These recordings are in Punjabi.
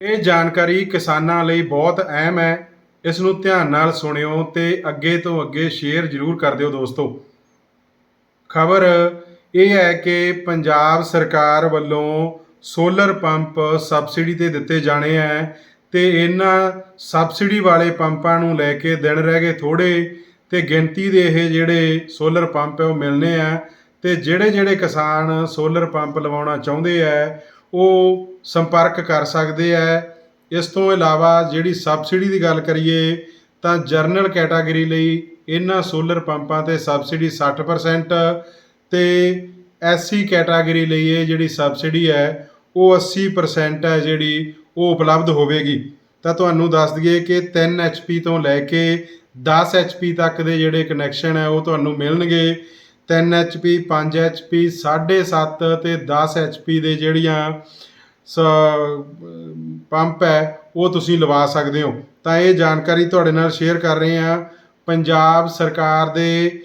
ਇਹ ਜਾਣਕਾਰੀ ਕਿਸਾਨਾਂ ਲਈ ਬਹੁਤ ਅਹਿਮ ਹੈ। ਇਸ ਨੂੰ ਧਿਆਨ ਨਾਲ ਸੁਣਿਓ ਤੇ ਅੱਗੇ ਤੋਂ ਅੱਗੇ ਸ਼ੇਅਰ ਜ਼ਰੂਰ ਕਰ ਦਿਓ ਦੋਸਤੋ। ਖਬਰ ਇਹ ਹੈ ਕਿ ਪੰਜਾਬ ਸਰਕਾਰ ਵੱਲੋਂ ਸੋਲਰ ਪੰਪ ਸਬਸਿਡੀ ਤੇ ਦਿੱਤੇ ਜਾਣੇ ਹੈ ਤੇ ਇਹਨਾਂ ਸਬਸਿਡੀ ਵਾਲੇ ਪੰਪਾਂ ਨੂੰ ਲੈ ਕੇ ਦਿਨ ਰਹਿ ਗਏ ਥੋੜੇ ਤੇ ਗਿਣਤੀ ਦੇ ਇਹ ਜਿਹੜੇ ਸੋਲਰ ਪੰਪ ਹੈ ਉਹ ਮਿਲਨੇ ਆ ਤੇ ਜਿਹੜੇ ਜਿਹੜੇ ਕਿਸਾਨ ਸੋਲਰ ਪੰਪ ਲਵਾਉਣਾ ਚਾਹੁੰਦੇ ਆ ਉਹ ਸੰਪਰਕ ਕਰ ਸਕਦੇ ਹੈ ਇਸ ਤੋਂ ਇਲਾਵਾ ਜਿਹੜੀ ਸਬਸਿਡੀ ਦੀ ਗੱਲ ਕਰੀਏ, ਤਾਂ ਜਰਨਲ ਕੈਟਾਗਰੀ ਲਈ ਇਹਨਾਂ ਸੋਲਰ ਪੰਪਾਂ ਤੇ ਸਬਸਿਡੀ 60% ਤੇ ਐਸਸੀ ਕੈਟਾਗਰੀ ਲਈ ਇਹ ਜਿਹੜੀ ਸਬਸਿਡੀ ਹੈ, ਉਹ 80% ਹੈ ਜਿਹੜੀ ਉਹ ਉਪਲਬਧ ਹੋਵੇਗੀ। ਤਾਂ ਤੁਹਾਨੂੰ ਦੱਸ ਦਈਏ ਕਿ 3 HP ਤੋਂ ਲੈ ਕੇ 10 HP ਤੱਕ ਦੇ ਜਿਹੜੇ ਕਨੈਕਸ਼ਨ ਹੈ, ਉਹ ਤੁਹਾਨੂੰ ਮਿਲਣਗੇ। 3 HP 5 HP 7.5 ਤੇ 10 HP ਦੇ ਜਿਹੜੀਆਂ ਸ- ਪੰਪ ਹੈ, ਉਹ ਤੁਸੀਂ ਲਵਾ ਸਕਦੇ ਹੋ। ਤਾਂ ਇਹ ਜਾਣਕਾਰੀ ਤੁਹਾਡੇ ਨਾਲ ਸ਼ੇਅਰ ਕਰ ਰਹੇ ਹਾਂ। ਪੰਜਾਬ ਸਰਕਾਰ ਦੇ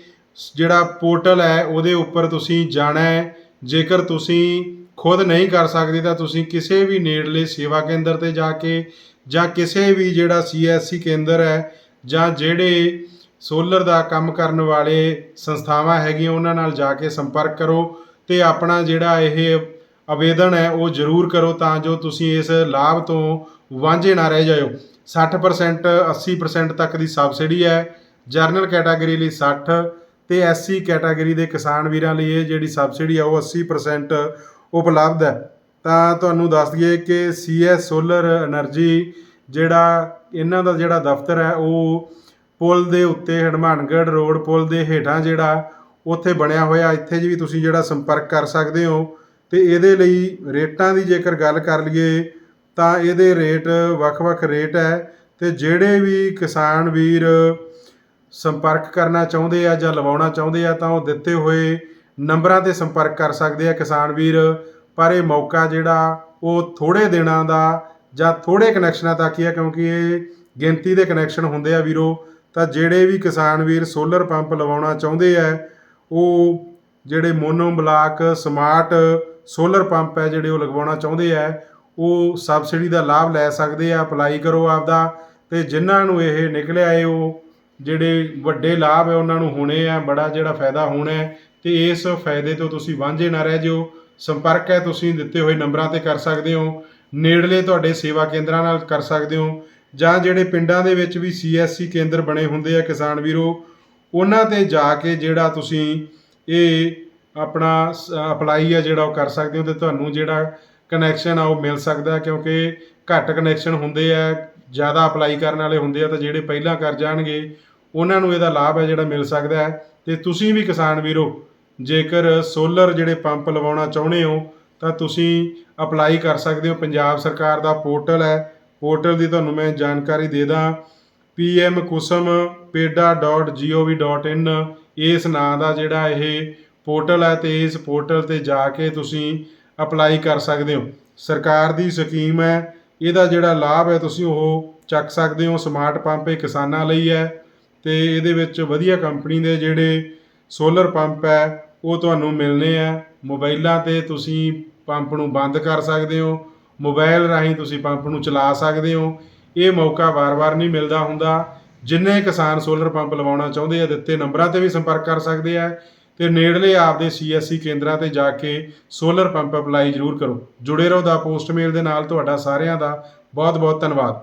ਜਿਹੜਾ ਪੋਰਟਲ ਹੈ, ਉਹਦੇ ਉੱਪਰ ਤੁਸੀਂ ਜਾਣਾ ਹੈ। ਜੇਕਰ ਤੁਸੀਂ ਖੁਦ ਨਹੀਂ ਕਰ ਸਕਦੇ, ਤਾਂ ਤੁਸੀਂ ਕਿਸੇ ਵੀ ਨੇੜਲੇ ਸੇਵਾ ਕੇਂਦਰ ਤੇ ਜਾ ਕੇ ਜਾਂ ਕਿਸੇ ਵੀ ਜਿਹੜਾ ਸੀਐਸਸੀ ਕੇਂਦਰ ਹੈ ਜਾਂ ਜਿਹੜੇ ਸੋਲਰ ਦਾ ਕੰਮ ਕਰਨ ਵਾਲੇ ਸੰਸਥਾਵਾਂ ਹੈਗੀਆਂ, ਉਹਨਾਂ ਨਾਲ ਜਾ ਕੇ ਸੰਪਰਕ ਕਰੋ ਤੇ ਆਪਣਾ ਜਿਹੜਾ ਇਹ ਆਵੇਦਨ ਹੈ, ਉਹ ਜ਼ਰੂਰ ਕਰੋ ਤਾਂ ਜੋ ਤੁਸੀਂ ਇਸ ਲਾਭ ਤੋਂ ਵਾਂਝੇ ਨਾ ਰਹਿ ਜਾਇਓ। 60% 80% ਤੱਕ ਦੀ ਸਬਸਿਡੀ ਹੈ। ਜਰਨਲ ਕੈਟਾਗਰੀ ਲਈ 60 ਤੇ ਐਸਸੀ ਕੈਟਾਗਰੀ ਦੇ ਕਿਸਾਨ ਵੀਰਾਂ ਲਈ ਇਹ ਜਿਹੜੀ ਸਬਸਿਡੀ ਆ, ਉਹ 80% ਉਪਲਬਧ ਹੈ। ਤਾਂ ਤੁਹਾਨੂੰ ਦੱਸ ਦਈਏ ਕਿ ਸੀਐਸ ਸੋਲਰ એનર્ਜੀ ਜਿਹੜਾ ਇਹਨਾਂ ਦਾ ਜਿਹੜਾ ਦਫ਼ਤਰ ਹੈ, ਉਹ ਪੁਲ ਦੇ ਉੱਤੇ ਹਨੂੰਮਾਨਗੜ੍ਹ ਰੋਡ ਪੁਲ ਦੇ ਹੇਠਾਂ ਜਿਹੜਾ ਉੱਥੇ ਬਣਿਆ ਹੋਇਆ, ਇੱਥੇ ਜੀ ਵੀ ਤੁਸੀਂ ਜਿਹੜਾ ਸੰਪਰਕ ਕਰ ਸਕਦੇ ਹੋ। ਤੇ ਇਹਦੇ ਲਈ ਰੇਟਾਂ ਦੀ ਜੇਕਰ ਗੱਲ ਕਰ ਲਈਏ, ਤਾਂ ਇਹਦੇ ਰੇਟ ਵੱਖ-ਵੱਖ ਰੇਟ ਹੈ। ਤੇ ਜਿਹੜੇ ਵੀ ਕਿਸਾਨ ਵੀਰ ਸੰਪਰਕ ਕਰਨਾ ਚਾਹੁੰਦੇ ਆ ਜਾਂ ਲਵਾਉਣਾ ਚਾਹੁੰਦੇ ਆ, ਤਾਂ ਉਹ ਦਿੱਤੇ ਹੋਏ ਨੰਬਰਾਂ ਤੇ ਸੰਪਰਕ ਕਰ ਸਕਦੇ ਆ ਕਿਸਾਨ ਵੀਰ। ਪਰ ਇਹ ਮੌਕਾ ਜਿਹੜਾ, ਉਹ ਥੋੜੇ ਦਿਨਾਂ ਦਾ ਜਾਂ ਥੋੜੇ ਕਨੈਕਸ਼ਨਾਂ ਤੱਕ ਹੀ ਆ, ਕਿਉਂਕਿ ਇਹ ਗਿਣਤੀ ਦੇ ਕਨੈਕਸ਼ਨ ਹੁੰਦੇ ਆ ਵੀਰੋ। ਤਾਂ ਜਿਹੜੇ ਵੀ ਕਿਸਾਨ ਵੀਰ ਸੋਲਰ ਪੰਪ ਲਵਾਉਣਾ ਚਾਹੁੰਦੇ ਆ, ਉਹ ਜਿਹੜੇ mono block smart solar pump ਹੈ ਜਿਹੜੇ ਉਹ ਲਗਵਾਉਣਾ ਚਾਹੁੰਦੇ ਆ, ਉਹ ਸਬਸਿਡੀ ਦਾ ਲਾਭ ਲੈ ਸਕਦੇ ਆ, ਅਪਲਾਈ ਕਰੋ ਆਪਦਾ ਤੇ ਜਿਨ੍ਹਾਂ ਨੂੰ ਇਹ ਨਿਕਲਿਆ ਏ ਉਹ ਜਿਹੜੇ ਵੱਡੇ ਲਾਭ ਹੈ ਉਹਨਾਂ ਨੂੰ ਹੋਣੇ ਆ, ਬੜਾ ਜਿਹੜਾ ਫਾਇਦਾ ਹੋਣਾ ਹੈ ਤੇ ਇਸ ਫਾਇਦੇ ਤੋਂ ਤੁਸੀਂ ਵਾਂਝੇ ਨਾ ਰਹਿ ਜਿਓ। ਸੰਪਰਕ ਹੈ, ਤੁਸੀਂ ਦਿੱਤੇ ਹੋਏ ਨੰਬਰਾਂ ਤੇ ਕਰ ਸਕਦੇ ਹੋ। ਨੇੜਲੇ ਤੁਹਾਡੇ ਸੇਵਾ ਕੇਂਦਰਾਂ ਨਾਲ ਕਰ ਸਕਦੇ ਹੋ। ਜਾਂ ਜਿਹੜੇ ਪਿੰਡਾਂ ਦੇ ਵਿੱਚ ਵੀ ਸੀਐਸਸੀ ਕੇਂਦਰ ਬਣੇ ਹੁੰਦੇ ਆ ਕਿਸਾਨ ਵੀਰੋ, ਉਹਨਾਂ ਤੇ ਜਾ ਕੇ ਜਿਹੜਾ ਤੁਸੀਂ ਇਹ ਆਪਣਾ ਅਪਲਾਈ ਆ ਜਿਹੜਾ ਉਹ ਕਰ ਸਕਦੇ ਹੋ ਤੇ ਤੁਹਾਨੂੰ ਜਿਹੜਾ ਕਨੈਕਸ਼ਨ ਆ ਉਹ ਮਿਲ ਸਕਦਾ ਕਿਉਂਕਿ ਘੱਟ ਕਨੈਕਸ਼ਨ ਹੁੰਦੇ ਆ, ਜ਼ਿਆਦਾ ਅਪਲਾਈ ਕਰਨ ਵਾਲੇ ਹੁੰਦੇ ਆ ਤਾਂ ਜਿਹੜੇ ਪਹਿਲਾਂ ਕਰ ਜਾਣਗੇ, ਉਹਨਾਂ ਨੂੰ ਇਹਦਾ ਲਾਭ ਹੈ ਜਿਹੜਾ ਮਿਲ ਸਕਦਾ ਹੈ। ਤੇ ਤੁਸੀਂ ਵੀ ਕਿਸਾਨ ਵੀਰੋ, ਜੇਕਰ ਸੋਲਰ ਜਿਹੜੇ ਪੰਪ ਲਵਾਉਣਾ ਚਾਹੁੰਦੇ ਹੋ, ਤਾਂ ਤੁਸੀਂ ਅਪਲਾਈ ਕਰ ਸਕਦੇ ਹੋ। ਪੰਜਾਬ ਸਰਕਾਰ ਦਾ ਪੋਰਟਲ ਹੈ ਪੋਰਟਲ ਦੀ ਤੁਹਾਨੂੰ ਮੈਂ ਜਾਣਕਾਰੀ ਦੇ ਦਾਂ। pmkusam.peda.gov.in ਇਸ ਨਾਂ ਦਾ ਜਿਹੜਾ ਇਹ ਪੋਰਟਲ ਹੈ ਤੇ ਇਸ ਪੋਰਟਲ ਤੇ ਜਾ ਕੇ ਤੁਸੀਂ ਅਪਲਾਈ ਕਰ ਸਕਦੇ ਹੋ। ਸਰਕਾਰ ਦੀ ਸਕੀਮ ਹੈ, ਇਹਦਾ ਜਿਹੜਾ ਲਾਭ ਹੈ ਤੁਸੀਂ ਉਹ ਚੱਕ ਸਕਦੇ ਹੋ। ਸਮਾਰਟ ਪੰਪ ਇਹ ਕਿਸਾਨਾਂ ਲਈ ਹੈ ਤੇ ਇਹਦੇ ਵਿੱਚ ਵਧੀਆ ਕੰਪਨੀ ਦੇ ਜਿਹੜੇ ਸੋਲਰ ਪੰਪ ਹੈ, ਉਹ ਤੁਹਾਨੂੰ ਮਿਲਨੇ ਆ ਮੋਬਾਈਲਾਂ ਤੇ ਤੁਸੀਂ ਪੰਪ ਨੂੰ ਬੰਦ ਕਰ ਸਕਦੇ ਹੋ। ਮੋਬਾਈਲ ਰਾਹੀਂ ਤੁਸੀਂ ਪੰਪ ਨੂੰ ਚਲਾ ਸਕਦੇ ਹੋ। ਇਹ ਮੌਕਾ ਵਾਰ-ਵਾਰ ਨਹੀਂ ਮਿਲਦਾ ਹੁੰਦਾ। ਜਿੰਨੇ ਕਿਸਾਨ ਸੋਲਰ ਪੰਪ ਲਵਾਉਣਾ ਚਾਹੁੰਦੇ ਆ, ਦਿੱਤੇ ਨੰਬਰਾਂ ਤੇ ਵੀ ਸੰਪਰਕ ਕਰ ਸਕਦੇ ਆ ਤੇ ਨੇੜਲੇ ਆਪਦੇ ਸੀਐਸਸੀ ਕੇਂਦਰਾਂ ਤੇ ਜਾ ਕੇ ਸੋਲਰ ਪੰਪ ਅਪਲਾਈ ਜ਼ਰੂਰ ਕਰੋ। ਜੁੜੇ ਰਹੋ ਦਾ ਪੋਸਟਮੇਲ ਦੇ ਨਾਲ। ਤੁਹਾਡਾ ਸਾਰਿਆਂ ਦਾ ਬਹੁਤ-ਬਹੁਤ ਧੰਨਵਾਦ।